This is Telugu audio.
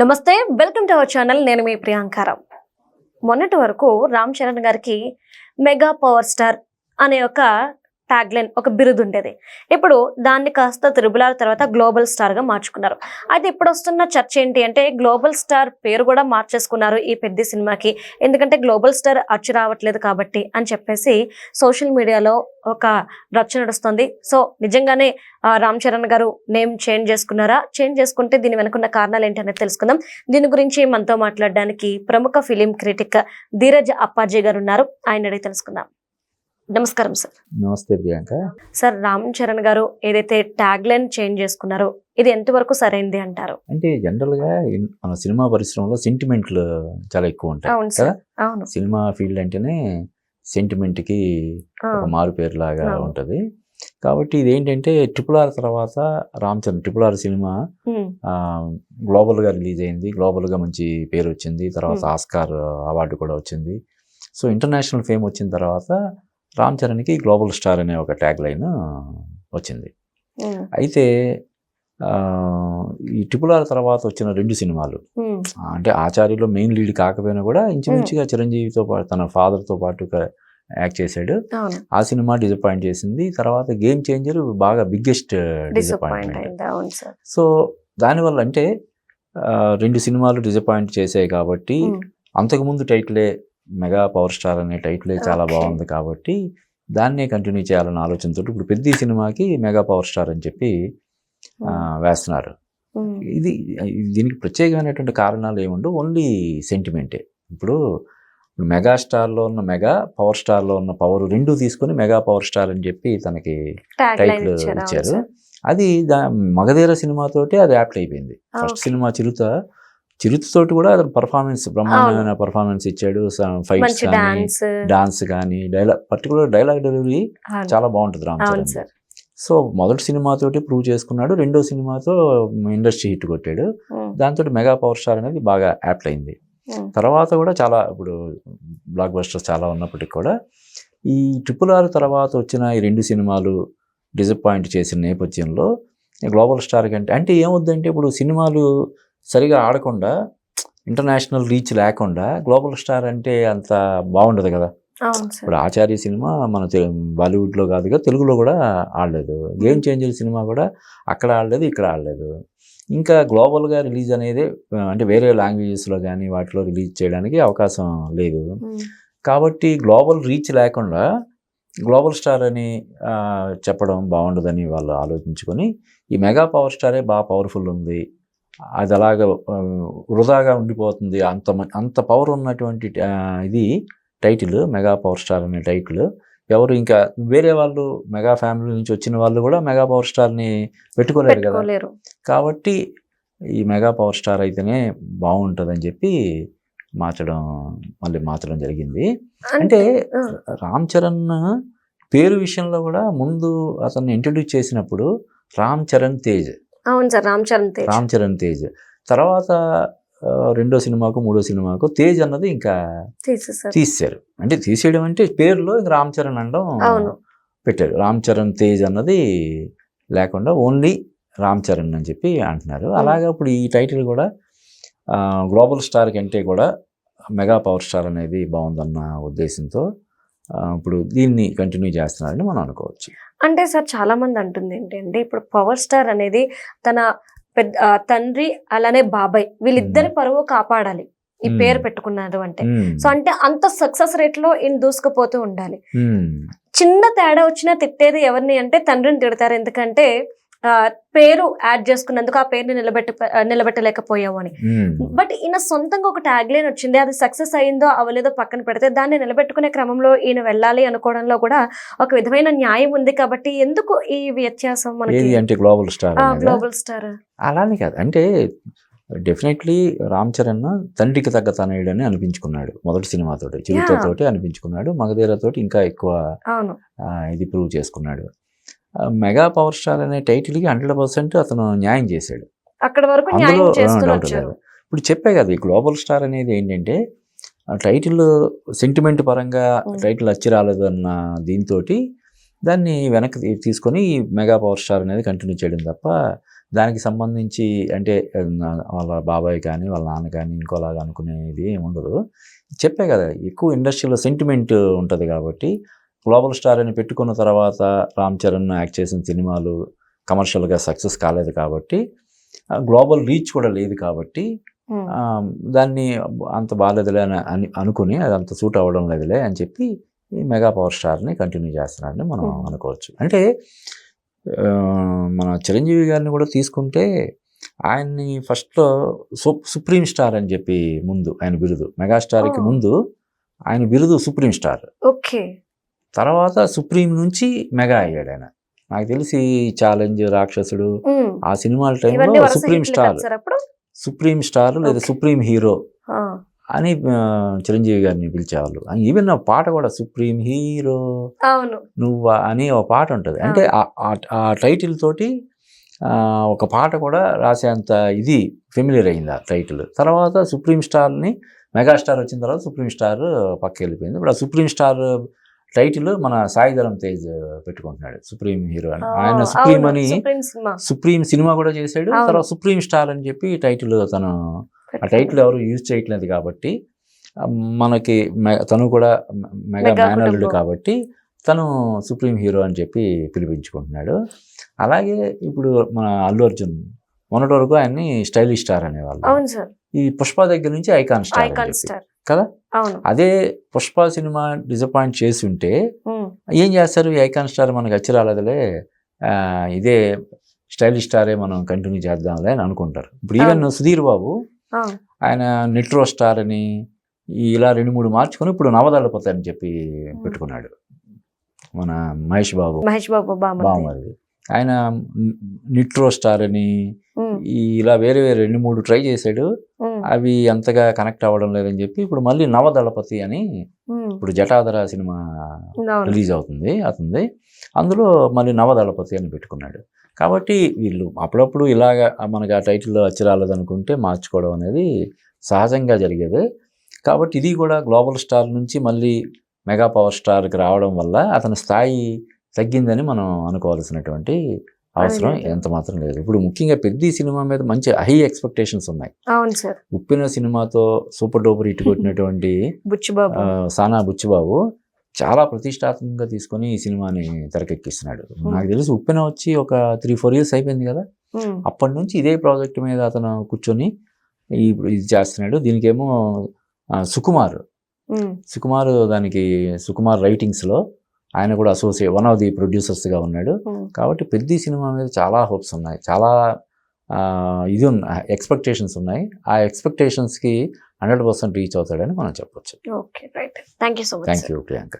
నమస్తే వెల్కమ్ టు అవర్ ఛానల్. నేను మీ ప్రియాంకారం మొన్నటి వరకు రామ్ చరణ్ గారికి మెగా పవర్ స్టార్ అనే ఒక ట్యాగ్లైన్ ఒక బిరుదు ఉండేది ఇప్పుడు దాన్ని కాస్త త్రిబులార్ తర్వాత గ్లోబల్ స్టార్గా మార్చుకున్నారు. అయితే ఇప్పుడు వస్తున్న చర్చ ఏంటి అంటే గ్లోబల్ స్టార్ పేరు కూడా మార్చేసుకున్నారు ఈ పెద్ద సినిమాకి. ఎందుకంటే గ్లోబల్ స్టార్ అచ్చు రావట్లేదు కాబట్టి అని చెప్పేసి సోషల్ మీడియాలో ఒక రచ్చ నడుస్తుంది. సో నిజంగానే రామ్ చరణ్ గారు నేమ్ చేంజ్ చేసుకున్నారా? చేంజ్ చేసుకుంటే దీని వెనుకున్న కారణాలు ఏంటి అనేది తెలుసుకుందాం. దీని గురించి మనతో మాట్లాడడానికి ప్రముఖ ఫిలిం క్రిటిక్ ధీరజ్ అప్పాజీ గారు ఉన్నారు. ఆయన అడిగి తెలుసుకుందాం. నమస్కారం సార్. నమస్తే ప్రియాంక. సార్ రామ్ చరణ్ గారు ఏదైతే ట్యాగ్ లైన్ చేంజ్ చేసుకున్నారో ఇది ఎంతవరకు సరైంది అంటారు? అంటే జనరల్గా మన సినిమా పరిశ్రమలో సెంటిమెంట్లు చాలా ఎక్కువ ఉంటాయి అవును కదా? సార్ అవును. సినిమా ఫీల్డ్ అంటేనే సెంటిమెంట్కి ఒక మారు పేరు లాగా. ఉంటది. కాబట్టి ఇది ఏంటంటే ట్రిపుల్ ఆర్ తర్వాత రామ్ చరణ్ ట్రిపుల్ ఆర్ సినిమా గ్లోబల్గా రిలీజ్ అయింది. గ్లోబల్గా మంచి పేరు వచ్చింది. తర్వాత. ఆస్కార్ అవార్డు కూడా వచ్చింది. సో ఇంటర్నేషనల్ ఫేమ్ వచ్చిన తర్వాత రామ్ చరణ్కి గ్లోబల్ స్టార్ అనే ఒక ట్యాగ్ లైన్ వచ్చింది. అయితే ఈ ట్రిపుల్ ఆర్ తర్వాత వచ్చిన రెండు సినిమాలు అంటే ఆచార్యలో మెయిన్ లీడ్ కాకపోయినా కూడా ఇంచుమించుగా చిరంజీవితో పాటు తన ఫాదర్తో పాటు యాక్ట్ చేశాడు. ఆ సినిమా డిసప్పాయింట్ చేసింది. తర్వాత గేమ్ చేంజర్ బాగా బిగ్గెస్ట్ డిసప్పాయింట్ డిసప్పాయింట్మెంట్ సో దానివల్ల అంటే రెండు సినిమాలు డిసప్పాయింట్ చేశాయి కాబట్టి అంతకుముందు టైటిలే మెగా పవర్ స్టార్ అనే టైటిలే చాలా. బాగుంది కాబట్టి దాన్నే కంటిన్యూ చేయాలన్న ఆలోచనతో ఇప్పుడు పెద్ద సినిమాకి మెగా పవర్ స్టార్ అని చెప్పి వేస్తున్నారు. ఇది దీనికి ప్రత్యేకమైనటువంటి కారణాలు ఏముండవు ఓన్లీ సెంటిమెంటే ఇప్పుడు ఇప్పుడు మెగాస్టార్లో ఉన్న మెగా పవర్ స్టార్లో ఉన్న పవర్ రెండు తీసుకొని మెగా పవర్ స్టార్ అని చెప్పి తనకి టైటిల్ ఇచ్చారు. అది దా మగధీర సినిమాతోటి అది యాప్ట్ అయిపోయింది. ఫస్ట్. సినిమా చిరుత చిరుతతోటి కూడా అతను పర్ఫార్మెన్స్ బ్రహ్మాండమైన పర్ఫార్మెన్స్ ఇచ్చాడు. ఫైట్స్ డాన్స్ డాన్స్ కానీ డైలాగ్ పర్టికులర్ డైలాగ్ డెలివరీ చాలా బాగుంటుంది రామ్ చరణ్. సో మొదటి సినిమాతోటి ప్రూవ్ చేసుకున్నాడు. రెండో సినిమాతో ఇండస్ట్రీ హిట్ కొట్టాడు. దాంతో మెగా పవర్ స్టార్ అనేది బాగా యాప్ట్ అయింది. తర్వాత కూడా చాలా ఇప్పుడు బ్లాక్ బస్టర్స్ చాలా ఉన్నప్పటికీ కూడా ఈ ట్రిపుల్ ఆర్ తర్వాత వచ్చిన ఈ రెండు సినిమాలు డిసప్పాయింట్ చేసిన నేపథ్యంలో గ్లోబల్ స్టార్ కంటే అంటే ఏమవుద్దంటే ఇప్పుడు సినిమాలు సరిగా ఆడకుండా ఇంటర్నేషనల్ రీచ్ లేకుండా గ్లోబల్ స్టార్ అంటే అంత బాగుండదు కదా. ఇప్పుడు ఆచార్య సినిమా మన బాలీవుడ్లో కాదుగా తెలుగులో కూడా ఆడలేదు. గేమ్ చేంజర్ సినిమా కూడా అక్కడ ఆడలేదు ఇక్కడ ఆడలేదు. ఇంకా గ్లోబల్గా రిలీజ్ అనేది అంటే వేరే లాంగ్వేజెస్లో కానీ వాటిలో రిలీజ్ చేయడానికి అవకాశం లేదు. కాబట్టి గ్లోబల్ రీచ్ లేకుండా గ్లోబల్ స్టార్ అని చెప్పడం బాగుండదని వాళ్ళు ఆలోచించుకొని ఈ మెగా పవర్ స్టారే బాగా పవర్ఫుల్ ఉంది. అది అలాగ వృధాగా ఉండిపోతుంది. అంత అంత పవర్ ఉన్నటువంటి ఇది టైటిల్ మెగా పవర్ స్టార్ అనే టైటిల్ ఎవరు ఇంకా వేరే వాళ్ళు మెగా ఫ్యామిలీ నుంచి వచ్చిన వాళ్ళు కూడా మెగా పవర్ స్టార్ని పెట్టుకోలేరు కదా. కాబట్టి ఈ మెగా పవర్ స్టార్ అయితేనే బాగుంటుందని చెప్పి మార్చడం మళ్ళీ మార్చడం జరిగింది. అంటే రామ్ చరణ్ పేరు విషయంలో కూడా ముందు అతన్ని ఇంట్రడ్యూస్ చేసినప్పుడు రామ్ చరణ్ తేజ్ అవును సార్ రామ్ చరణ్ తేజ్. రామ్ చరణ్ తేజ్. తర్వాత రెండో సినిమాకు మూడో సినిమాకు తేజ్ అన్నది ఇంకా తీసేశారు. అంటే తీసేయడం అంటే పేరులో ఇంక రామ్ చరణ్ అనడం పెట్టారు. రామ్ చరణ్ తేజ్ అన్నది లేకుండా ఓన్లీ రామ్ చరణ్ అని చెప్పి అంటున్నారు. అలాగే ఇప్పుడు ఈ టైటిల్ కూడా గ్లోబల్ స్టార్ కంటే కూడా మెగా పవర్ స్టార్ అనేది బాగుందన్న ఉద్దేశంతో ఇప్పుడు దీన్ని కంటిన్యూ చేస్తున్నారని మనం అనుకోవచ్చు అంటే సార్ చాలా మంది అంటుంది ఏంటంటే ఇప్పుడు పవర్ స్టార్ అనేది తన పెద్ద తండ్రి అలానే బాబాయ్ వీళ్ళిద్దరి పరువు కాపాడాలి ఈ. పేరు పెట్టుకున్నారు అంటే. సో అంటే అంత సక్సెస్ రేట్లో ఈయన దూసుకుపోతూ ఉండాలి. చిన్న తేడా వచ్చినా తిట్టేది ఎవరిని అంటే తండ్రిని తిడతారు ఎందుకంటే పేరు యాడ్ చేసుకున్నందుకు ఆ పేరుని నిలబెట్ట నిలబెట్టలేకపోయావు అని. బట్ ఈయన సొంతంగా ఒక ట్యాగ్ లైన్ వచ్చింది. అది సక్సెస్ అయిందో అవ్వలేదో పక్కన పెడితే దాన్ని నిలబెట్టుకునే క్రమంలో ఈయన వెళ్ళాలి అనుకోవడంలో కూడా ఒక విధమైన న్యాయం ఉంది కాబట్టి ఎందుకు ఈ వ్యత్యాసం మనకి? అంటే గ్లోబల్ స్టార్? Global star. అలానే కాదు. అంటే డెఫినెట్లీ రామ్ చరణ్ తండ్రికి తగ్గ తనయుడని అనిపించుకున్నాడు. మొదటి సినిమాతోటి చిరుతతోటి అనిపించుకున్నాడు. మగధీరతోటి ఇంకా ఎక్కువ ఇది ప్రూవ్ చేసుకున్నాడు. మెగా పవర్ స్టార్ అనే టైటిల్కి హండ్రెడ్ పర్సెంట్ అతను న్యాయం చేశాడు. అక్కడ వరకు అందులో డౌట్ లేదు. ఇప్పుడు చెప్పే కదా ఈ గ్లోబల్ స్టార్ అనేది ఏంటంటే టైటిల్ సెంటిమెంట్ పరంగా. టైటిల్ వచ్చి రాలేదు అన్న దీంతో దాన్ని వెనక్కి తీసుకొని మెగా పవర్ స్టార్ అనేది కంటిన్యూ చేయడం తప్ప దానికి సంబంధించి అంటే వాళ్ళ బాబాయ్ కానీ వాళ్ళ నాన్న కానీ ఇంకోలాగా అనుకునేది ఏమి ఉండదు చెప్పే కదా ఎక్కువ ఇండస్ట్రీలో సెంటిమెంట్ ఉంటుంది కాబట్టి గ్లోబల్ స్టార్ అని పెట్టుకున్న తర్వాత రామ్ చరణ్ యాక్ట్ చేసిన సినిమాలు కమర్షియల్గా సక్సెస్ కాలేదు కాబట్టి గ్లోబల్ రీచ్ కూడా లేదు కాబట్టి. ఆ, దాన్ని అంత బాగాలేదులే అని అని అనుకుని అది అంత సూట్ అవ్వడం లేదులే అని చెప్పి ఈ మెగా పవర్ స్టార్ని కంటిన్యూ చేస్తున్నారని మనం Hmm. అనుకోవచ్చు అంటే మన చిరంజీవి గారిని కూడా తీసుకుంటే ఆయన్ని ఫస్ట్లో సు సుప్రీం స్టార్ అని చెప్పి ముందు ఆయన బిరుదు మెగాస్టార్కి Oh. ముందు ఆయన బిరుదు సుప్రీం స్టార్ ఓకే తర్వాత సుప్రీం నుంచి మెగా అయ్యాడు ఆయన. నాకు తెలిసి ఛాలెంజ్ రాక్షసుడు. ఆ సినిమాల టైంలో సుప్రీం స్టార్. సుప్రీం స్టార్ లేదా. Supreme hero. అని చిరంజీవి గారిని పిలిచేవాళ్ళు. ఈవెన్ ఆ పాట కూడా సుప్రీం హీరో నువ్వా అని ఒక పాట ఉంటుంది. అంటే ఆ- టైటిల్ తోటి ఒక పాట కూడా రాసేంత ఇది ఫెమిలియర్ అయింది ఆ టైటిల్. తర్వాత సుప్రీం స్టార్ని మెగాస్టార్ వచ్చిన తర్వాత సుప్రీం స్టార్ పక్క వెళ్ళిపోయింది ఇప్పుడు ఆ సుప్రీం స్టార్ టైటిల్ మన సాయిధరం తేజ్ పెట్టుకుంటున్నాడు సుప్రీం హీరో అని. ఆయన సుప్రీం అని సుప్రీం సినిమా. కూడా చేశాడు. తర్వాత సుప్రీం స్టార్ అని చెప్పి టైటిల్ తను ఆ టైటిల్ ఎవరు యూజ్ చేయట్లేదు కాబట్టి మనకి తను కూడా మెగా మేనల్లుడు కుటుంబం. కాబట్టి తను సుప్రీం హీరో అని చెప్పి పిలిపించుకుంటున్నాడు. అలాగే ఇప్పుడు మన అల్లు అర్జున్ మొన్నటి వరకు ఆయన్ని స్టైలిష్ స్టార్ అనేవాళ్ళు. ఈ పుష్ప దగ్గర నుంచి ఐకాన్ స్టార్. కదా? అదే పుష్ప సినిమా డిసప్పాయింట్ చేసి ఉంటే. ఏం చేస్తారు? ఐకాన్ స్టార్ మనకు వచ్చి రాలేదులే. ఇదే స్టైలిష్ స్టారే మనం కంటిన్యూ చేద్దాంలే అని అనుకుంటారు. ఇప్పుడు ఈవెన్ సుధీర్ బాబు. ఆయన నెట్రో స్టార్ అని ఇలా రెండు మూడు మార్చుకొని ఇప్పుడు నవదళపతి అని చెప్పి పెట్టుకున్నాడు. మన మహేష్ బాబు. మహేష్ బాబు బామ్మది ఆయన నిట్రో స్టార్ అని ఇలా వేరే వేరే రెండు మూడు ట్రై చేశాడు. అవి అంతగా కనెక్ట్ అవ్వడం లేదని చెప్పి ఇప్పుడు మళ్ళీ నవదళపతి అని. ఇప్పుడు జటాధర సినిమా రిలీజ్ అవుతుంది అవుతుంది అందులో మళ్ళీ నవదళపతి అని పెట్టుకున్నాడు. కాబట్టి వీళ్ళు అప్పుడప్పుడు ఇలాగ మనకి ఆ టైటిల్లో వచ్చి రాలేదనుకుంటే మార్చుకోవడం అనేది సహజంగా జరిగేది. కాబట్టి ఇది కూడా గ్లోబల్ స్టార్ నుంచి మళ్ళీ మెగా పవర్ స్టార్కి రావడం వల్ల అతని స్థాయి తగ్గిందని మనం అనుకోవాల్సినటువంటి అవసరం. ఎంత మాత్రం లేదు. ఇప్పుడు ముఖ్యంగా పెద్ద సినిమా మీద మంచి హై ఎక్స్పెక్టేషన్స్ ఉన్నాయి. అవును సార్. ఉప్పిన సినిమాతో సూపర్ డూపర్ హిట్ కొట్టినటువంటి బుచ్చిబాబు. సానా బుచ్చిబాబు చాలా ప్రతిష్టాత్మకంగా తీసుకొని ఈ సినిమాని తెరకెక్కిస్తున్నాడు. నాకు తెలిసి ఉప్పెన వచ్చి ఒక త్రీ ఫోర్ ఇయర్స్ అయిపోయింది కదా. అప్పటి నుంచి ఇదే ప్రాజెక్ట్ మీద అతను కూర్చొని ఈ ఇది చేస్తున్నాడు. దీనికేమో సుకుమార్. సుకుమార్ దానికి సుకుమార్ రైటింగ్స్లో ఆయన కూడా అసోసియేట్ వన్ ఆఫ్ ది ప్రొడ్యూసర్స్గా ఉన్నాడు. ఉమ్. కాబట్టి పెద్ద సినిమా మీద చాలా హోప్స్ ఉన్నాయి. చాలా ఇది ఎక్స్పెక్టేషన్స్ ఉన్నాయి. ఆ ఎక్స్పెక్టేషన్స్కి హండ్రెడ్ పర్సెంట్ రీచ్ అవుతాడని మనం చెప్పొచ్చు. Okay right thank you so much thank you Priyanka